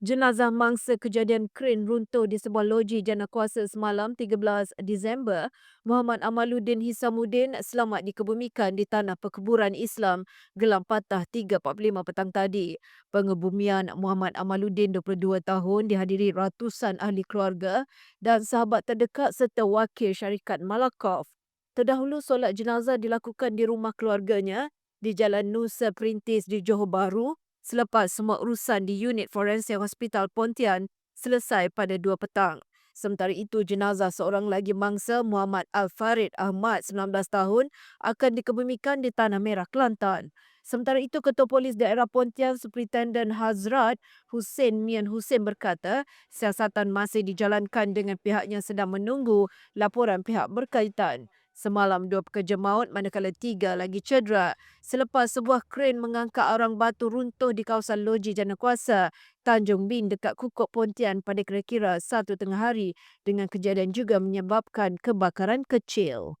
Jenazah mangsa kejadian kren runtuh di sebuah loji jana kuasa semalam 13 Disember, Muhammad Amaluddin Hisamuddin selamat dikebumikan di tanah perkuburan Islam Gelam Patah 3.45 petang tadi. Pengebumian Muhammad Amaluddin 22 tahun dihadiri ratusan ahli keluarga dan sahabat terdekat serta wakil syarikat Malakoff. Terdahulu solat jenazah dilakukan di rumah keluarganya di Jalan Nusa Perintis di Johor Bahru selepas semua urusan di unit forensik Hospital Pontian selesai pada 2 petang. Sementara itu, jenazah seorang lagi mangsa Muhammad Al-Farid Ahmad, 19 tahun, akan dikebumikan di Tanah Merah, Kelantan. Sementara itu, Ketua Polis Daerah Pontian Superintendent Hazrat Hussein Mian Hussein berkata, siasatan masih dijalankan dengan pihaknya sedang menunggu laporan pihak berkaitan. Semalam dua pekerja maut manakala tiga lagi cedera selepas sebuah kren mengangkat arang batu runtuh di kawasan loji jana kuasa Tanjung Bin dekat Kukuk Pontian pada kira-kira satu tengah hari dengan kejadian juga menyebabkan kebakaran kecil.